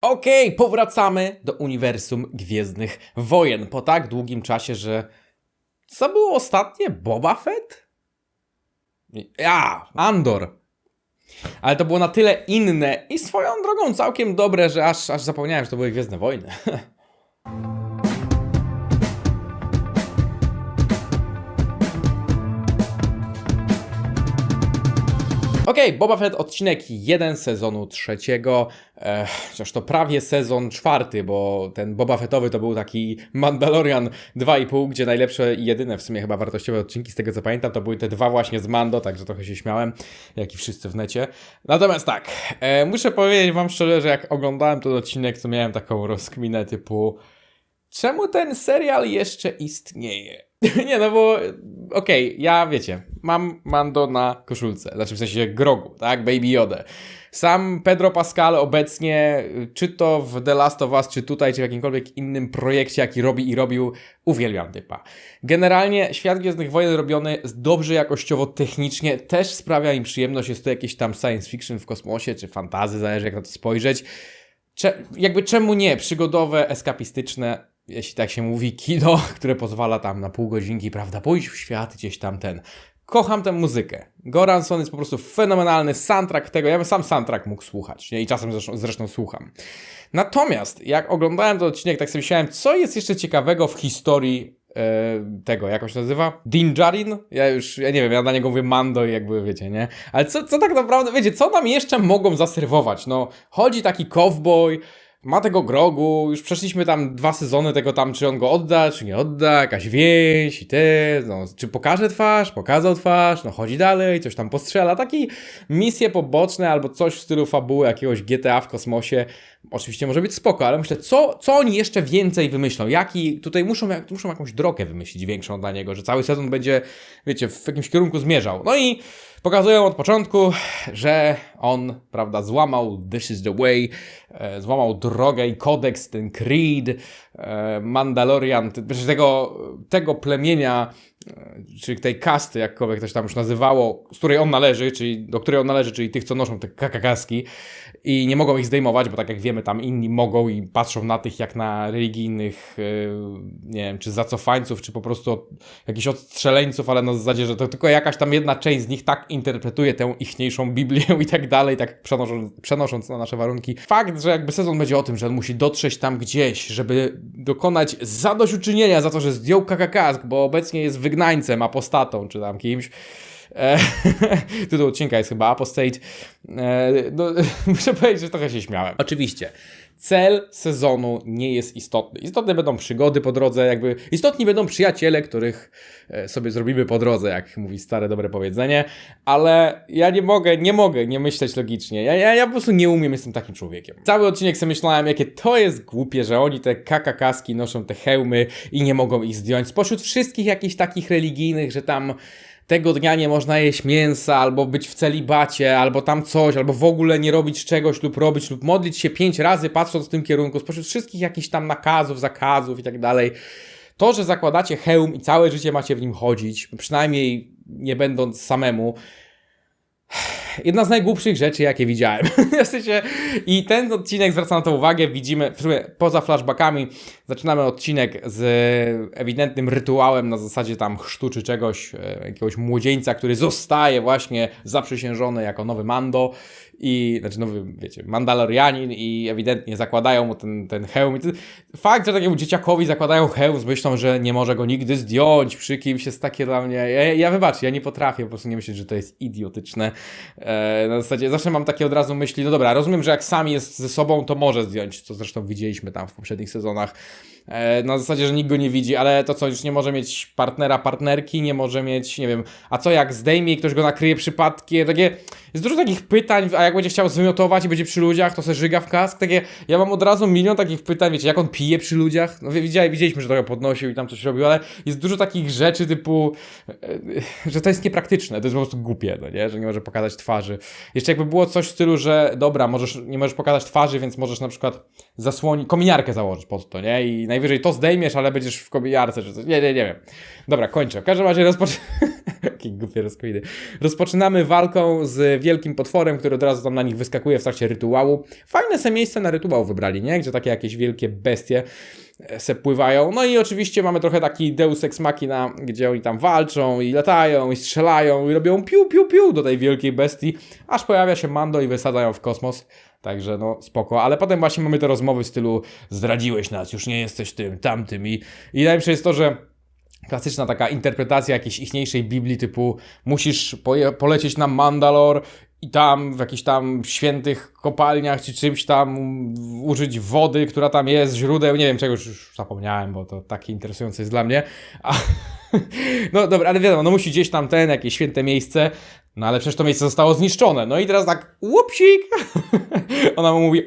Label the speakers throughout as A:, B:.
A: Okej, powracamy do uniwersum Gwiezdnych Wojen po tak długim czasie, że co było ostatnie? Boba Fett? Ja, Andor. Ale to było na tyle inne i swoją drogą całkiem dobre, że aż, aż zapomniałem, że to były Gwiezdne Wojny. Okej, Boba Fett, odcinek 1 sezonu trzeciego, chociaż to prawie sezon czwarty, bo ten Boba Fettowy to był taki Mandalorian 2,5, gdzie najlepsze i jedyne w sumie chyba wartościowe odcinki, z tego co pamiętam, to były te dwa właśnie z Mando, także trochę się śmiałem, jak i wszyscy w necie. Natomiast tak, e, muszę powiedzieć wam szczerze, że jak oglądałem ten odcinek, to miałem taką rozkminę typu czemu ten serial jeszcze istnieje? Nie, no bo okej, ja wiecie, mam Mando na koszulce, znaczy w sensie grogu, tak, Baby Yoda. Sam Pedro Pascal obecnie, czy to w The Last of Us, czy tutaj, czy w jakimkolwiek innym projekcie, jaki robi i robił, uwielbiam typa. Generalnie świat Gwiezdnych Wojen robiony dobrze jakościowo, technicznie, też sprawia im przyjemność, jest to jakieś tam science fiction w kosmosie, czy fantazy, zależy jak na to spojrzeć. Cze- jakby czemu nie? Przygodowe, eskapistyczne, jeśli tak się mówi, kino, które pozwala tam na pół godzinki, prawda, pójść w świat, gdzieś tam ten. Kocham tę muzykę. Goranson jest po prostu fenomenalny, soundtrack tego, ja bym sam soundtrack mógł słuchać, nie? i czasem zresztą, zresztą słucham. Natomiast, jak oglądałem ten odcinek, tak sobie myślałem, co jest jeszcze ciekawego w historii e, tego, jak on się nazywa? Din Djarin? Ja już, ja nie wiem, ja na niego mówię Mando i jakby, wiecie, nie? Ale co, co tak naprawdę, wiecie, co nam jeszcze mogą zaserwować? No, chodzi taki cowboy, ma tego grogu, już przeszliśmy tam dwa sezony tego tam, czy on go odda, czy nie odda, jakaś więź i te, no, czy pokaże twarz, pokazał twarz, no chodzi dalej, coś tam postrzela, takie misje poboczne albo coś w stylu fabuły jakiegoś GTA w kosmosie, oczywiście może być spoko, ale myślę, co, co oni jeszcze więcej wymyślą, jaki, tutaj muszą, muszą jakąś drogę wymyślić większą dla niego, że cały sezon będzie, wiecie, w jakimś kierunku zmierzał, no i Pokazują od początku, że on, prawda, złamał This is the way, e, złamał drogę i kodeks, ten creed, e, Mandalorian, znaczy tego, tego plemienia, czyli tej kasty, jakkolwiek ktoś tam już nazywało, z której on należy, czyli do której on należy, czyli tych, co noszą te kakakaski i nie mogą ich zdejmować, bo tak jak wiemy, tam inni mogą i patrzą na tych jak na religijnych, e, nie wiem, czy zacofańców, czy po prostu jakichś odstrzeleńców, ale na zasadzie, że to tylko jakaś tam jedna część z nich tak interpretuje tę ichniejszą Biblię i tak dalej, tak przenosząc, przenosząc na nasze warunki. Fakt, że jakby sezon będzie o tym, że on musi dotrzeć tam gdzieś, żeby dokonać zadośćuczynienia za to, że zdjął kakakask, bo obecnie jest wygnańcem, apostatą, czy tam kimś. E, tytuł odcinka jest chyba Apostate. E, no, muszę powiedzieć, że trochę się śmiałem. Oczywiście. Cel sezonu nie jest istotny. Istotne będą przygody po drodze, jakby istotni będą przyjaciele, których e, sobie zrobimy po drodze, jak mówi stare dobre powiedzenie, ale ja nie mogę, nie mogę nie myśleć logicznie. Ja, ja, ja po prostu nie umiem, jestem takim człowiekiem. Cały odcinek sobie myślałem, jakie to jest głupie, że oni te kakakaski noszą te hełmy i nie mogą ich zdjąć. Spośród wszystkich jakichś takich religijnych, że tam tego dnia nie można jeść mięsa, albo być w celibacie, albo tam coś, albo w ogóle nie robić czegoś lub robić, lub modlić się pięć razy patrząc w tym kierunku, spośród wszystkich jakichś tam nakazów, zakazów i tak dalej. To, że zakładacie hełm i całe życie macie w nim chodzić, przynajmniej nie będąc samemu, jedna z najgłupszych rzeczy, jakie widziałem. I ten odcinek zwraca na to uwagę. Widzimy, w sumie poza flashbackami, zaczynamy odcinek z ewidentnym rytuałem na zasadzie tam chrztu czy czegoś, e, jakiegoś młodzieńca, który zostaje właśnie zaprzysiężony jako nowy Mando i, znaczy nowy, wiecie, Mandalorianin i ewidentnie zakładają mu ten, ten hełm. Fakt, że takiemu dzieciakowi zakładają hełm z myślą, że nie może go nigdy zdjąć przy kimś jest takie dla mnie, ja, ja wybaczę, ja nie potrafię po prostu nie myśleć, że to jest idiotyczne. E, na zasadzie zawsze mam takie od razu myśli, no dobra, rozumiem, że jak sam jest ze sobą, to może zdjąć, co zresztą widzieliśmy tam w poprzednich sezonach. E, na zasadzie, że nikt go nie widzi, ale to co, już nie może mieć partnera, partnerki, nie może mieć, nie wiem, a co jak zdejmie i ktoś go nakryje przypadkiem, takie, jest dużo takich pytań, a jak będzie chciał zwymiotować i będzie przy ludziach, to se żyga w kask, takie, ja mam od razu milion takich pytań, wiecie, jak on pije przy ludziach, no widzieli, widzieliśmy, że trochę podnosił i tam coś robił, ale jest dużo takich rzeczy typu, e, że to jest niepraktyczne, to jest po prostu głupie, no nie, że nie może pokazać twarzy. Jeszcze jakby było coś w stylu, że dobra, możesz, nie możesz pokazać twarzy, więc możesz na przykład zasłonić, kominiarkę założyć pod to, nie, i najwyżej to zdejmiesz, ale będziesz w kominiarce, czy coś, nie, nie, nie wiem. Dobra, kończę. W każdym razie rozpoczę... Jakie głupie rozkminy. Rozpoczynamy walką z wielkim potworem, który od razu tam na nich wyskakuje w trakcie rytuału. Fajne se miejsce na rytuał wybrali, nie? Gdzie takie jakieś wielkie bestie e, se pływają. No i oczywiście mamy trochę taki Deus Ex Machina, gdzie oni tam walczą i latają i strzelają i robią piu piu piu do tej wielkiej bestii, aż pojawia się Mando i wysadzają w kosmos. Także no spoko, ale potem właśnie mamy te rozmowy w stylu zdradziłeś nas, już nie jesteś tym, tamtym i, i najlepsze jest to, że klasyczna taka interpretacja jakiejś ichniejszej Biblii typu musisz polecieć na Mandalor i tam w jakichś tam świętych kopalniach czy czymś tam użyć wody, która tam jest, źródeł, nie wiem czegoś już zapomniałem, bo to takie interesujące jest dla mnie. A, no dobra, ale wiadomo, no musi gdzieś tam ten, jakieś święte miejsce, no ale przecież to miejsce zostało zniszczone. No i teraz tak, łupsik! Ona mu mówi,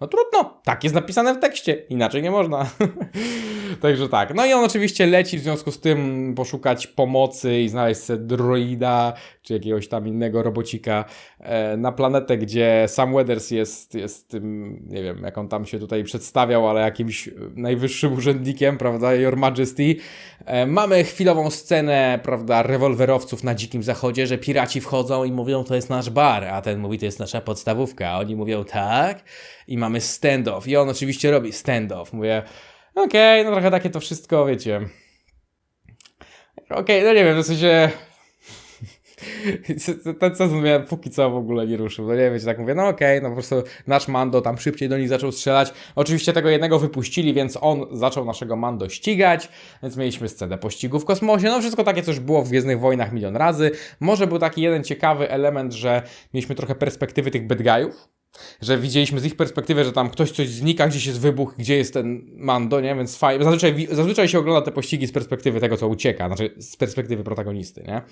A: no trudno, tak jest napisane w tekście, inaczej nie można. Także tak. No i on oczywiście leci w związku z tym poszukać pomocy i znaleźć sobie droida, czy jakiegoś tam innego robocika e, na planetę, gdzie Sam Weathers jest, jest tym, nie wiem, jak on tam się tutaj przedstawiał, ale jakimś najwyższym urzędnikiem, prawda, Your Majesty. E, mamy chwilową scenę, prawda, rewolwerowców na dzikim zachodzie, że piraci wchodzą i mówią, to jest nasz bar, a ten mówi, to jest nasza podstawówka, a oni mówią, tak, i mamy standoff. I on oczywiście robi standoff. Mówię, okej, no trochę takie to wszystko, wiecie. Okej, no nie wiem, w sensie... Ten sezon mnie póki co w ogóle nie ruszył. No nie wiecie, tak mówię, no okej, no po prostu nasz Mando tam szybciej do nich zaczął strzelać. Oczywiście tego jednego wypuścili, więc on zaczął naszego Mando ścigać, więc mieliśmy scenę pościgu w kosmosie. No wszystko takie coś było w Gwiezdnych Wojnach milion razy. Może był taki jeden ciekawy element, że mieliśmy trochę perspektywy tych bad guyów, że widzieliśmy z ich perspektywy, że tam ktoś coś znika, gdzieś jest wybuch, gdzie jest ten Mando, nie? Więc fajnie. Zazwyczaj, zazwyczaj się ogląda te pościgi z perspektywy tego, co ucieka, znaczy z perspektywy protagonisty, nie?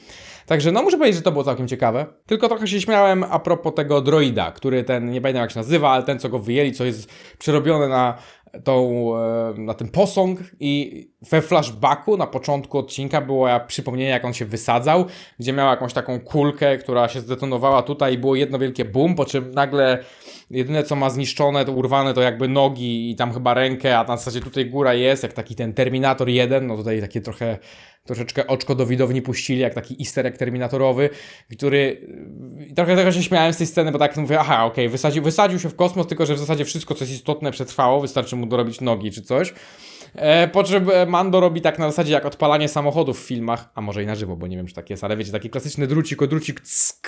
A: Także no muszę powiedzieć, że to było całkiem ciekawe. Tylko trochę się śmiałem a propos tego droida, który ten, nie pamiętam jak się nazywa, ale ten, co go wyjęli, co jest przerobione na tą, e, na ten posąg i we flashbacku na początku odcinka było jak przypomnienie, jak on się wysadzał, gdzie miał jakąś taką kulkę, która się zdetonowała tutaj i było jedno wielkie boom, po czym nagle jedyne co ma zniszczone, to urwane to jakby nogi i tam chyba rękę, a na zasadzie tutaj góra jest, jak taki ten Terminator 1, no tutaj takie trochę troszeczkę oczko do widowni puścili, jak taki easter egg terminatorowy, który i trochę trochę się śmiałem z tej sceny, bo tak mówię, aha, okej, wysadził, wysadził się w kosmos, tylko że w zasadzie wszystko, co jest istotne przetrwało, wystarczy mu dorobić nogi czy coś. E, po czym e, Mando robi tak na zasadzie jak odpalanie samochodów w filmach, a może i na żywo, bo nie wiem, czy tak jest, ale wiecie, taki klasyczny drucik drucik cs,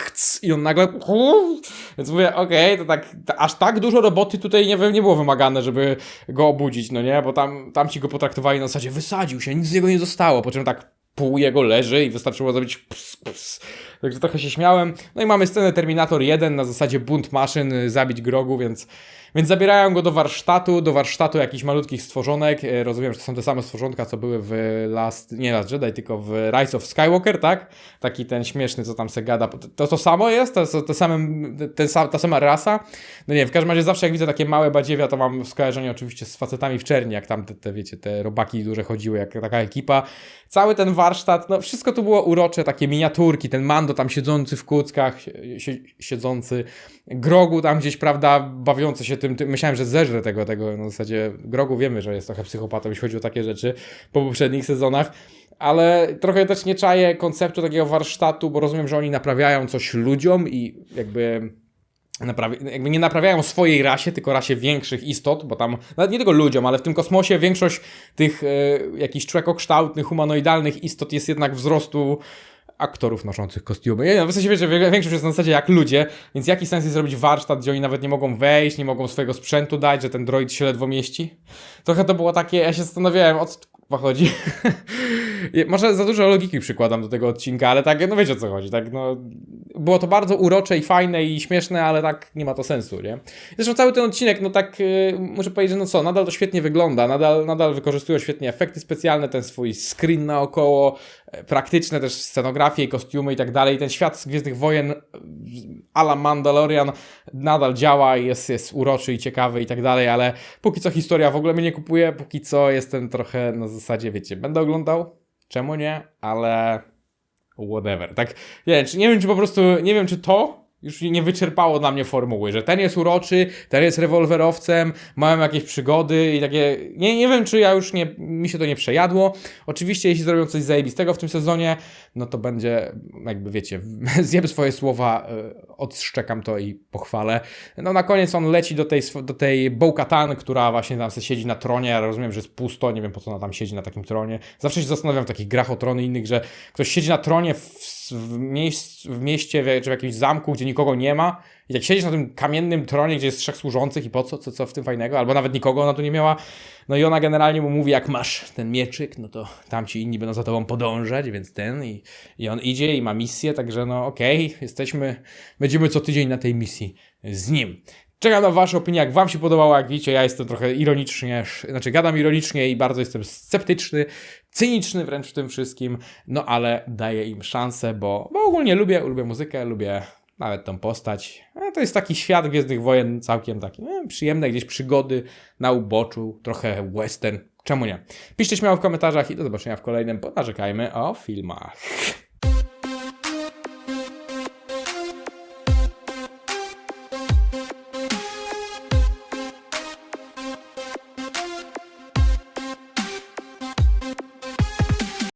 A: i on nagle więc mówię, okej, to tak, aż tak dużo roboty tutaj nie, nie było wymagane, żeby go obudzić, no nie, bo tam, tam ci go potraktowali na zasadzie wysadził się, nic z niego nie zostało, po czym tak pół jego leży i wystarczyło zrobić ps, ps. Także trochę się śmiałem. No i mamy scenę Terminator 1 na zasadzie bunt maszyn, y, zabić grogu, więc, więc zabierają go do warsztatu, do warsztatu jakichś malutkich stworzonek. E, Rozumiem, że to są te same stworzonka, co były w Last, nie Last Jedi, tylko w Rise of Skywalker, tak? Taki ten śmieszny, co tam se gada. To to samo jest? To, to, to samym, ten, sam- ta sama rasa? No nie, w każdym razie zawsze jak widzę takie małe badziewia, to mam skojarzenie oczywiście z facetami w czerni, jak tam te, te wiecie, te robaki duże chodziły, jak taka ekipa. Cały ten warsztat, no wszystko tu było urocze, takie miniaturki, ten Mando tam siedzący w kuckach, sie, siedzący, Grogu tam gdzieś, prawda, bawiący się tym, tym, myślałem, że zeżrę tego, tego, no w zasadzie Grogu wiemy, że jest trochę psychopatą, jeśli chodzi o takie rzeczy po poprzednich sezonach, ale trochę też nie czaję konceptu takiego warsztatu, bo rozumiem, że oni naprawiają coś ludziom i jakby naprawi- jakby nie naprawiają swojej rasie, tylko rasie większych istot, bo tam, nawet nie tylko ludziom, ale w tym kosmosie większość tych e, jakichś człekokształtnych, humanoidalnych istot jest jednak wzrostu aktorów noszących kostiumy. No, w sensie wiecie, wie- większość jest na zasadzie jak ludzie, więc jaki sens jest zrobić warsztat, gdzie oni nawet nie mogą wejść, nie mogą swojego sprzętu dać, że ten droid się ledwo mieści? Trochę to było takie, ja się zastanawiałem, o co chodzi. Może za dużo logiki przykładam do tego odcinka, ale tak, no wiecie o co chodzi, tak, no... Było to bardzo urocze i fajne i śmieszne, ale tak nie ma to sensu, nie? Zresztą cały ten odcinek, no tak, yy, muszę powiedzieć, że no co, nadal to świetnie wygląda, nadal, nadal wykorzystują świetnie efekty specjalne, ten swój screen naokoło, e, praktyczne też scenografie i kostiumy i tak dalej. Ten świat z Gwiezdnych Wojen a la Mandalorian nadal działa i jest, jest uroczy i ciekawy i tak dalej, ale póki co historia w ogóle mnie nie kupuje, póki co jestem trochę na zasadzie, wiecie, będę oglądał, czemu nie, ale whatever, tak, nie czy, nie wiem, czy po prostu, nie wiem, czy to już nie wyczerpało dla mnie formuły, że ten jest uroczy, ten jest rewolwerowcem, mają jakieś przygody i takie, nie, nie wiem czy ja już nie, mi się to nie przejadło. Oczywiście jeśli zrobią coś zajebistego w tym sezonie, no to będzie, jakby wiecie, zjem swoje słowa, y, odszczekam to i pochwalę. No na koniec on leci do tej, do tej Bo-Katan, która właśnie tam siedzi na tronie, ja rozumiem, że jest pusto, nie wiem po co ona tam siedzi na takim tronie. Zawsze się zastanawiam w takich grach o trony innych, że ktoś siedzi na tronie w, w, miejsc, w mieście czy w jakimś zamku, gdzie nikogo nie ma. I jak siedzisz na tym kamiennym tronie, gdzie jest trzech służących i po co, co, co w tym fajnego, albo nawet nikogo ona tu nie miała, no i ona generalnie mu mówi, jak masz ten mieczyk, no to tamci inni będą za tobą podążać, więc ten i, i on idzie i ma misję, także no okej, jesteśmy, będziemy co tydzień na tej misji z nim. Czekam na Wasze opinie, jak Wam się podobało, jak widzicie, ja jestem trochę ironicznie, znaczy gadam ironicznie i bardzo jestem sceptyczny, cyniczny wręcz w tym wszystkim, no ale daję im szansę, bo, bo ogólnie lubię, lubię muzykę, lubię nawet tą postać. E, To jest taki świat Gwiezdnych Wojen całkiem taki e, przyjemny, gdzieś przygody na uboczu, trochę western, czemu nie? Piszcie śmiało w komentarzach i do zobaczenia w kolejnym, bo narzekajmy o filmach.